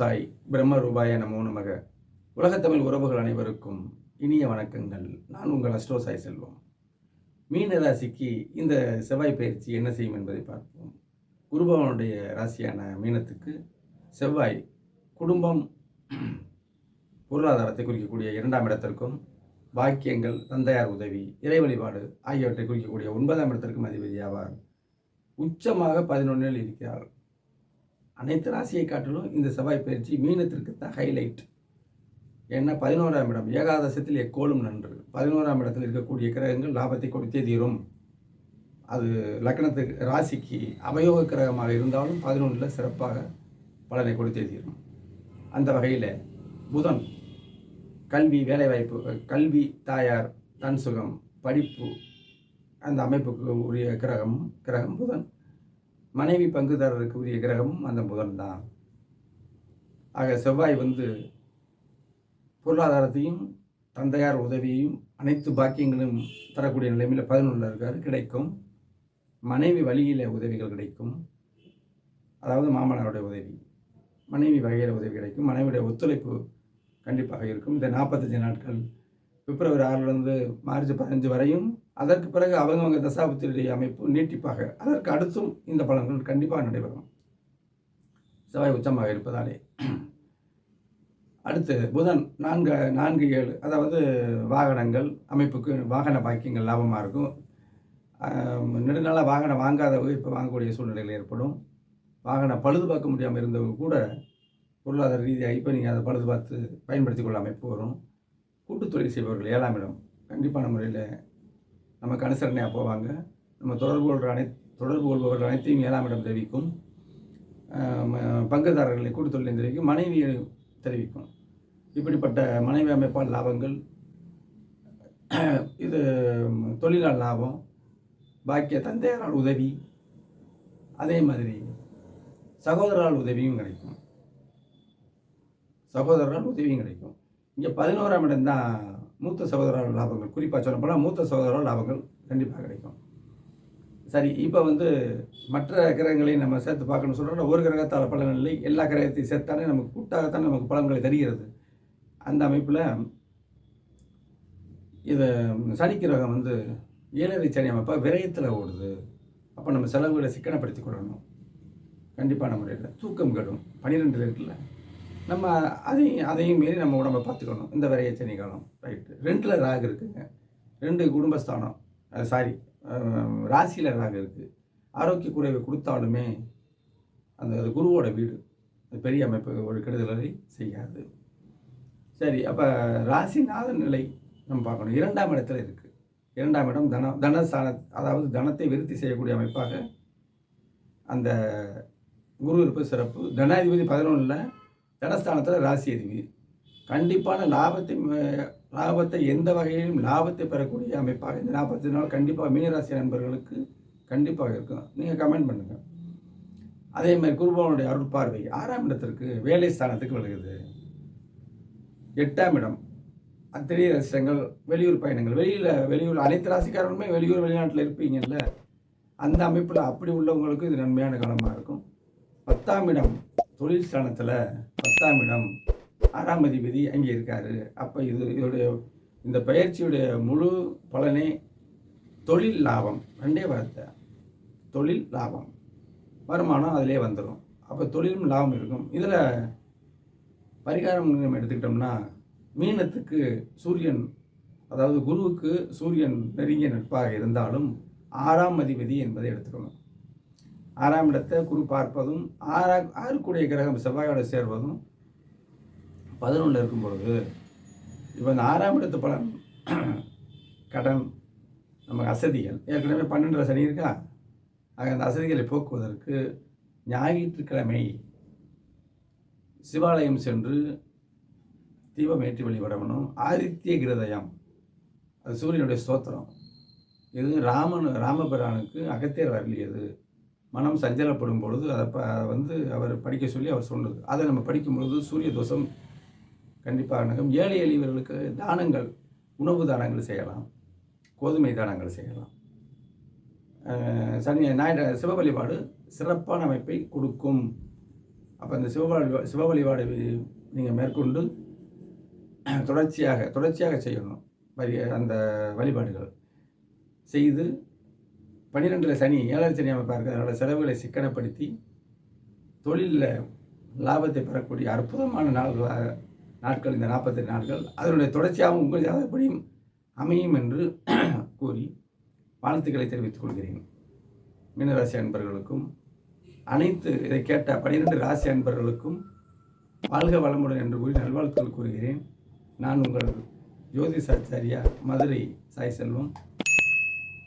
சாய் பிரம்ம ரூபாய நமோ நமக. உலகத்தமிழ் உறவுகள் அனைவருக்கும் இனிய வணக்கங்கள். நான் உங்கள் அஸ்ட்ரோ சாய் செல்வம். மீன ராசிக்கு இந்த செவ்வாய் பயிற்சி என்ன செய்யும் என்பதை பார்ப்போம். குருபவனுடைய ராசியான மீனத்துக்கு செவ்வாய் குடும்பம் பொருளாதாரத்தை குறிக்கக்கூடிய இரண்டாம் இடத்திற்கும் பாக்கியங்கள் தந்தையார் உதவி இறை வழிபாடு ஆகியவற்றை குறிக்கக்கூடிய ஒன்பதாம் இடத்திற்கும் அதிபதி ஆவார் உச்சமாக பதினொன்றில் இருக்கிறார். அனைத்து ராசியை காட்டிலும் இந்த செவ்வாய் பயிற்சி மீனத்திற்கு தான் ஹைலைட் ஏன்னா பதினோராம் இடம் ஏகாதசத்தில் எக்கோலும் நன்று. பதினோராம் இடத்தில் இருக்கக்கூடிய கிரகங்கள் லாபத்தை கொடுத்தே தீரும். அது லக்னத்துக்கு ராசிக்கு அவயோக கிரகமாக இருந்தாலும் பதினொன்றில் சிறப்பாக பலனை கொடுத்தே தீரும். அந்த வகையில் புதன் கல்வி வேலைவாய்ப்பு கல்வி தாயார் தன் சுகம் படிப்பு அந்த அமைப்புக்கு உரிய கிரகம் கிரகம் புதன். மனைவி பங்குதாரருக்கு உரிய கிரகமும் அந்த புதன் தான் ஆக செவ்வாய் வந்து பொருளாதாரத்தையும் தந்தையார் உதவியையும் அனைத்து பாக்கியங்களும் தரக்கூடிய நிலைமையில் பதினொன்றில் இருக்கார் கிடைக்கும். மனைவி வழியில் உதவிகள் கிடைக்கும். அதாவது மாமனாருடைய உதவி. மனைவி வகையில் உதவி கிடைக்கும். மனைவியுடைய ஒத்துழைப்பு கண்டிப்பாக இருக்கும். இந்த நாற்பத்தஞ்சு நாட்கள் பிப்ரவரி ஆறிலிருந்து மார்ச் பதினஞ்சு வரையும் அதற்கு பிறகு அவங்கவங்க தசாபத்தினுடைய அமைப்பு நீட்டிப்பாக அதற்கு அடுத்தும் இந்த பலன்கள் கண்டிப்பாக நடைபெறும். செவ்வாய் உச்சமாக இருப்பதாலே. அடுத்து புதன் நான்கு நான்கு ஏழு அதாவது வாகனங்கள் அமைப்புக்கு வாகன பாக்கியங்கள் லாபமாக இருக்கும். நெடுநாளாக வாகனம் வாங்காதவங்க இப்போ வாங்கக்கூடிய சூழ்நிலைகள் ஏற்படும். வாகனம் பழுது பார்க்க முடியாமல் இருந்தவங்க கூட பொருளாதார ரீதியாக இப்போ நீங்கள் அதை பழுது பார்த்து பயன்படுத்திக் கொள்ள அமைப்பு வரும். கூட்டுத்தொழில் செய்பவர்கள் ஏழாம் இடம். கண்டிப்பான முறையில் நமக்கு அனுசரணையாக போவாங்க. நம்ம தொடர்பு கொள்கிற அனை தொடர்பு கொள்பவர்கள் அனைத்தையும் ஏழாம் இடம் தெரிவிக்கும். பங்குதாரர்களை கூட்டுத் தெரிவிக்கும் மனைவியை தெரிவிக்கும். இப்படிப்பட்ட மனைவி அமைப்பால் லாபங்கள் இது தொழிலால் லாபம் பாக்கிய தந்தையாரால் உதவி அதே மாதிரி சகோதரால் உதவியும் கிடைக்கும். சகோதரரால் உதவியும் கிடைக்கும். இங்கே பதினோராம் இடம் தான் மூத்த சகோதரால் லாபங்கள். குறிப்பாக சொல்ல போனால் மூத்த சகோதரால் லாபங்கள் கண்டிப்பாக கிடைக்கும். சரி இப்போ வந்து மற்ற கிரகங்களையும் நம்ம சேர்த்து பார்க்கணும் சொல்கிறோம் ஒரு கிரகத்தால் பலன் இல்லை. எல்லா கிரகத்தையும் சேர்த்தாலே நமக்கு கூட்டாகத்தான் நமக்கு பலன்களை தருகிறது. அந்த அமைப்பில் இது சனி கிரகம் வந்து ஏழரை சனி அமைப்பாக விரயத்தில் ஓடுது. அப்போ நம்ம செலவுகளை சிக்கனப்படுத்தி கொள்ளணும். கண்டிப்பான முறையில் தூக்கம் கெடும். பன்னிரெண்டு இருக்குல்ல? நம்ம அதையும் அதையும் மீறி நம்ம உடம்பை பார்த்துக்கணும். இந்த விரைய சனி காலம் ரைட்டு ரெண்டில் ராகு இருக்குங்க. ரெண்டு குடும்பஸ்தானம். சாரி ராசியில் ராகு இருக்குது ஆரோக்கிய குறைவை கொடுத்தாலுமே அந்த அது குருவோட வீடு. அது பெரிய அமைப்பு ஒரு கெடுதலை செய்யாது. சரி அப்போ ராசிநாத நிலை நம்ம பார்க்கணும். இரண்டாம் இடத்துல இருக்குது இரண்டாம் இடம் தன தனஸ்தான அதாவது தனத்தை விருத்தி செய்யக்கூடிய அமைப்பாக அந்த குரு இருப்பது சிறப்பு. தனாதிபதி பதினொன்றில் தனஸ்தானத்தில் ராசி அதிபதி. கண்டிப்பான லாபத்தை லாபத்தை எந்த வகையிலும் லாபத்தை பெறக்கூடிய அமைப்பாக இந்த நாற்பத்தி நாள் கண்டிப்பாக மீனராசி நண்பர்களுக்கு கண்டிப்பாக இருக்கும். நீங்கள் கமெண்ட் பண்ணுங்கள் அதே மாதிரி குருபவனுடைய அருள் பார்வை ஆறாம் இடத்திற்கு வேலை ஸ்தானத்துக்கு வருகிறது எட்டாம் இடம் அத்திரிய ரசிகங்கள் வெளியூர் பயணங்கள் வெளியில் வெளியூர் அனைத்து ராசிக்காரங்களுமே வெளியூர் வெளிநாட்டில் இருப்பீங்கல்ல அந்த அமைப்பில் அப்படி உள்ளவங்களுக்கு இது நன்மையான காலமாக இருக்கும். பத்தாம் இடம் தொழில் ஸ்தானத்தில் பத்தாம் இடம் ஆறாம் அதிபதி அங்கே இருக்கார். அப்போ இது இதோடைய இந்த பயிற்சியுடைய முழு பலனே தொழில் லாபம். ரெண்டே வார்த்தை. தொழில் லாபம். வருமானம் அதிலே வந்துடும் அப்போ தொழிலும் லாபம் இருக்கும். இதில் பரிகாரம் நம்ம எடுத்துக்கிட்டோம்னா மீனத்துக்கு சூரியன் அதாவது குருவுக்கு சூரியன் நெருங்கிய நட்பாக இருந்தாலும் ஆறாம் அதிபதி என்பதை எடுத்துக்கணும். ஆறாம் இடத்தை குரு பார்ப்பதும் ஆறா ஆறுக்குடைய கிரகம் செவ்வாயோட சேர்வதும் பதினொன்றில் இருக்கும் பொழுது இப்போ இந்த ஆறாம் இடத்து பலன் கடன் நமக்கு அசதிகள் ஏற்கனவே பன்னெண்டு சனி இருக்கா? ஆக அந்த அசதிகளை போக்குவதற்கு ஞாயிற்றுக்கிழமை சிவாலயம் சென்று தீபம் ஏற்றி வழிபடணும். ஆதித்ய கிருதயம் அது சூரியனுடைய ஸ்தோத்திரம். இது ராமன் ராமபிரானுக்கு அகத்தியர் வரலியது மனம் சஞ்சலப்படும் பொழுது அதை ப வந்து அவர் படிக்க சொல்லி அவர் சொன்னது அதை நம்ம படிக்கும் பொழுது சூரிய தோஷம் கண்டிப்பாக நகம் ஏழை எளியவர்களுக்கு தானங்கள் உணவு தானங்கள் செய்யலாம். கோதுமை தானங்கள் செய்யலாம். சனி ஞாயிறு சிவ வழிபாடு சிறப்பான அமைப்பை கொடுக்கும். அப்போ அந்த சிவ சிவ வழிபாடு நீங்கள் மேற்கொண்டு தொடர்ச்சியாக தொடர்ச்சியாக செய்யணும். அந்த வழிபாடுகள். செய்து பன்னிரெண்டில் சனி ஏழரை சனி அமைப்பாக இருக்குது அதனோட செலவுகளை சிக்கனப்படுத்தி தொழிலில் லாபத்தை பெறக்கூடிய அற்புதமான நாள்களாக நாட்கள் இந்த நாற்பத்தெட்டு நாட்கள். அதனுடைய தொடர்ச்சியாகவும் உங்கள் ஜாதகப்படியும் அமையும் என்று கூறி வாழ்த்துக்களை தெரிவித்துக் கொள்கிறேன். மீனராசி அன்பர்களுக்கும் அனைத்து இதை கேட்ட பனிரெண்டு ராசி அன்பர்களுக்கும் வாழ்க வளமுடன் என்று கூறி நல்வாழ்த்துக்கள் கூறுகிறேன். நான் உங்கள் ஜோதிஷாச்சாரியா மதுரை சாய் செல்வம்.